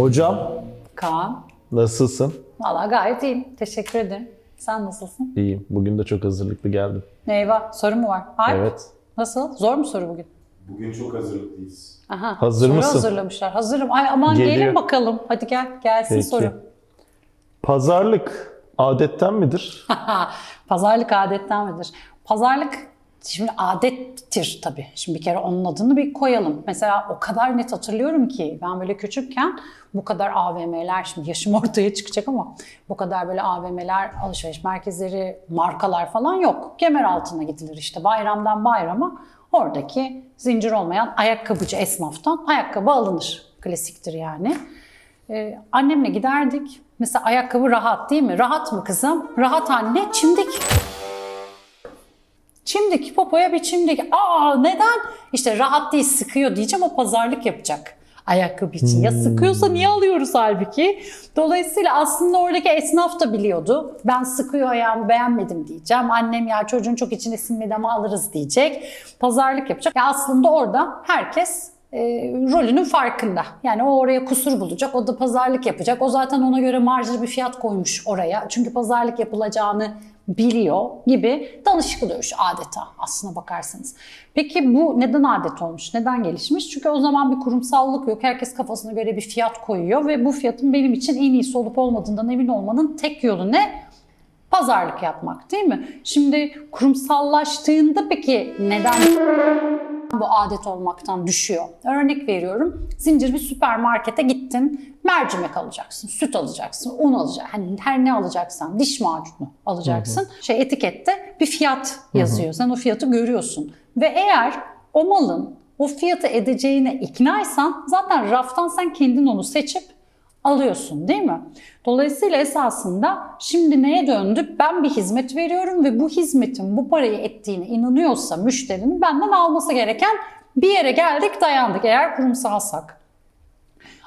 Hocam Kaan. nasılsın? Valla gayet iyiyim. Teşekkür ederim. Sen nasılsın? İyiyim. Bugün de çok hazırlıklı geldim. Eyvah. Soru mu var? Alp, Evet. Nasıl? Zor mu soru bugün? Bugün çok hazırlıklıyız. Aha. Hazır soru mısın? hazırlamışlar. Hazırım. Ay aman Geliyor. gelin bakalım. Hadi gel. Gelsin Peki. soru. Pazarlık adetten midir? Pazarlık adetten midir? Pazarlık şimdi adettir tabii. Şimdi bir kere onun adını bir koyalım. Mesela o kadar net hatırlıyorum ki ben böyle küçükken bu kadar AVM'ler şimdi yaşım ortaya çıkacak ama bu kadar böyle AVM'ler, alışveriş merkezleri, markalar falan yok. Kemer altına gidilir işte bayramdan bayrama. Oradaki zincir olmayan ayakkabıcı esnaftan ayakkabı alınır. Klasiktir yani. Ee, annemle giderdik. Mesela ayakkabı rahat değil mi? Rahat mı kızım? Rahat anne. Çimdik. Çimdik. Popoya bir çimdik. Aa neden? İşte rahat değil sıkıyor diyeceğim o pazarlık yapacak. Ayakkabı için. Ya sıkıyorsa niye alıyoruz halbuki? Dolayısıyla aslında oradaki esnaf da biliyordu. Ben sıkıyor ayağımı beğenmedim diyeceğim. Annem ya çocuğun çok içine sinmedi ama alırız diyecek. Pazarlık yapacak. Ya aslında orada herkes e, rolünün farkında. Yani o oraya kusur bulacak, o da pazarlık yapacak. O zaten ona göre marjlı bir fiyat koymuş oraya. Çünkü pazarlık yapılacağını biliyor gibi danışıklı dövüş adeta aslına bakarsanız. Peki bu neden adet olmuş? Neden gelişmiş? Çünkü o zaman bir kurumsallık yok. Herkes kafasına göre bir fiyat koyuyor ve bu fiyatın benim için en iyisi olup olmadığından emin olmanın tek yolu ne? Pazarlık yapmak değil mi? Şimdi kurumsallaştığında peki neden bu adet olmaktan düşüyor. Örnek veriyorum. Zincir bir süpermarkete gittin. Mercimek alacaksın, süt alacaksın, un alacaksın. Hani her ne alacaksan, diş macunu alacaksın. Şey etikette bir fiyat yazıyor. Sen o fiyatı görüyorsun. Ve eğer o malın o fiyatı edeceğine iknaysan zaten raftan sen kendin onu seçip alıyorsun değil mi? Dolayısıyla esasında şimdi neye döndü? Ben bir hizmet veriyorum ve bu hizmetin bu parayı ettiğine inanıyorsa müşterinin benden alması gereken bir yere geldik dayandık eğer kurumsalsak.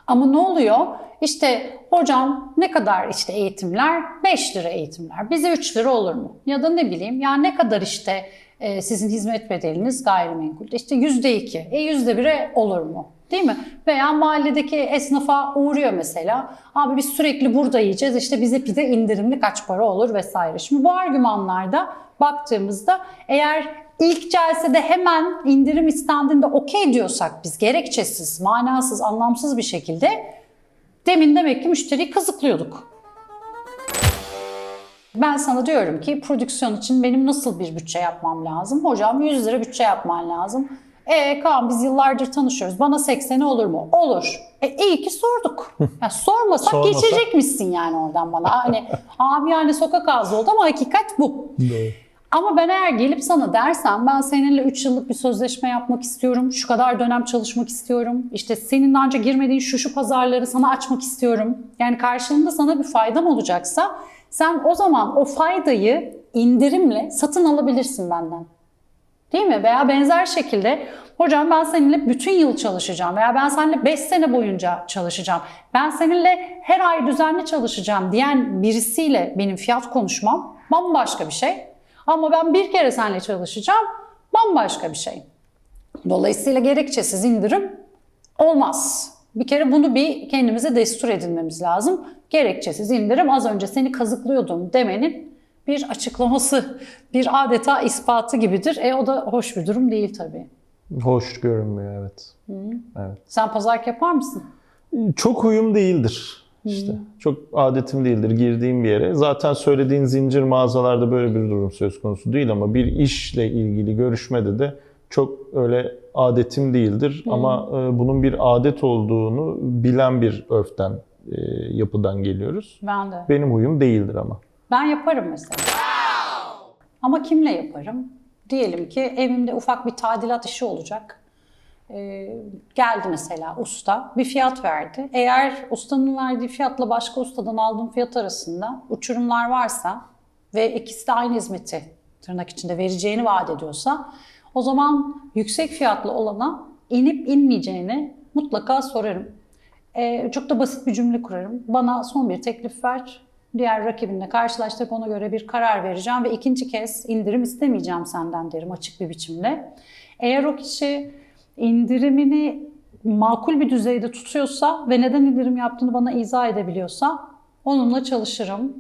Ama ne oluyor? İşte hocam ne kadar işte eğitimler? 5 lira eğitimler. Bize 3 lira olur mu? Ya da ne bileyim ya ne kadar işte e, sizin hizmet bedeliniz gayrimenkul? İşte yüzde iki. E yüzde bire olur mu? Değil mi? Veya mahalledeki esnafa uğruyor mesela. Abi biz sürekli burada yiyeceğiz. İşte bize pide indirimli kaç para olur vesaire. Şimdi bu argümanlarda baktığımızda eğer ilk celsede hemen indirim istendiğinde okey diyorsak biz gerekçesiz, manasız, anlamsız bir şekilde demin demek ki müşteriyi kazıklıyorduk. Ben sana diyorum ki prodüksiyon için benim nasıl bir bütçe yapmam lazım? Hocam 100 lira bütçe yapman lazım. E Kaan biz yıllardır tanışıyoruz. Bana 80'i olur mu? Olur. E iyi ki sorduk. Ya sormasak Sormasak- geçecekmişsin yani oradan bana. Hani abi yani sokak ağzı oldu ama hakikat bu. Ama ben eğer gelip sana dersem ben seninle 3 yıllık bir sözleşme yapmak istiyorum. Şu kadar dönem çalışmak istiyorum. İşte senin daha önce girmediğin şu şu pazarları sana açmak istiyorum. Yani karşılığında sana bir faydam olacaksa sen o zaman o faydayı indirimle satın alabilirsin benden. Değil mi? Veya benzer şekilde hocam ben seninle bütün yıl çalışacağım veya ben seninle 5 sene boyunca çalışacağım. Ben seninle her ay düzenli çalışacağım diyen birisiyle benim fiyat konuşmam bambaşka bir şey. Ama ben bir kere seninle çalışacağım bambaşka bir şey. Dolayısıyla gerekçesiz indirim olmaz. Bir kere bunu bir kendimize destur edinmemiz lazım. Gerekçesiz indirim az önce seni kazıklıyordum demenin bir açıklaması, bir adeta ispatı gibidir. E o da hoş bir durum değil tabii. Hoş görünmüyor evet. Evet. Sen pazarlık yapar mısın? Çok huyum değildir. İşte çok adetim değildir girdiğim bir yere. Zaten söylediğin zincir mağazalarda böyle bir durum söz konusu değil ama bir işle ilgili görüşmede de çok öyle adetim değildir. Ama e, bunun bir adet olduğunu bilen bir örften, e, yapıdan geliyoruz. Ben de. Benim huyum değildir ama. Ben yaparım mesela. Ama kimle yaparım? Diyelim ki evimde ufak bir tadilat işi olacak. Ee, geldi mesela usta bir fiyat verdi. Eğer ustanın verdiği fiyatla başka ustadan aldığım fiyat arasında uçurumlar varsa ve ikisi de aynı hizmeti tırnak içinde vereceğini vaat ediyorsa o zaman yüksek fiyatlı olana inip inmeyeceğini mutlaka sorarım. Ee, çok da basit bir cümle kurarım. Bana son bir teklif ver. Diğer rakibinle karşılaştırıp ona göre bir karar vereceğim ve ikinci kez indirim istemeyeceğim senden derim açık bir biçimde. Eğer o kişi indirimini makul bir düzeyde tutuyorsa ve neden indirim yaptığını bana izah edebiliyorsa onunla çalışırım.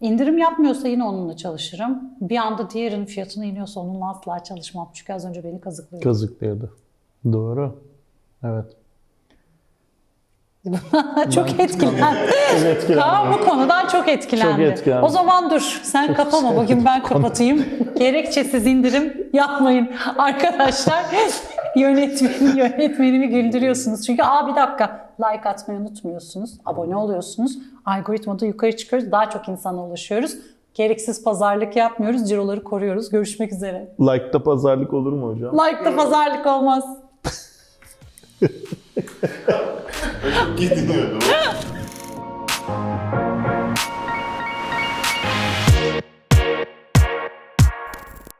İndirim yapmıyorsa yine onunla çalışırım. Bir anda diğerinin fiyatına iniyorsa onunla asla çalışmam. Çünkü az önce beni kazıklıyor. Kazıklıyordu. Doğru. Evet. çok etkilendim. Çok etkilendim. Kaan bu konudan çok etkilendi. Çok etkilendim. O zaman dur sen kapama bugün ben kapatayım. Gerekçesiz indirim yapmayın arkadaşlar. Yönetmeni, yönetmenimi güldürüyorsunuz. Çünkü aa bir dakika like atmayı unutmuyorsunuz. Abone oluyorsunuz. Algoritmada yukarı çıkıyoruz. Daha çok insana ulaşıyoruz. Gereksiz pazarlık yapmıyoruz. Ciroları koruyoruz. Görüşmek üzere. Like'da pazarlık olur mu hocam? Like'da pazarlık olmaz. Çok iyi dinliyordu.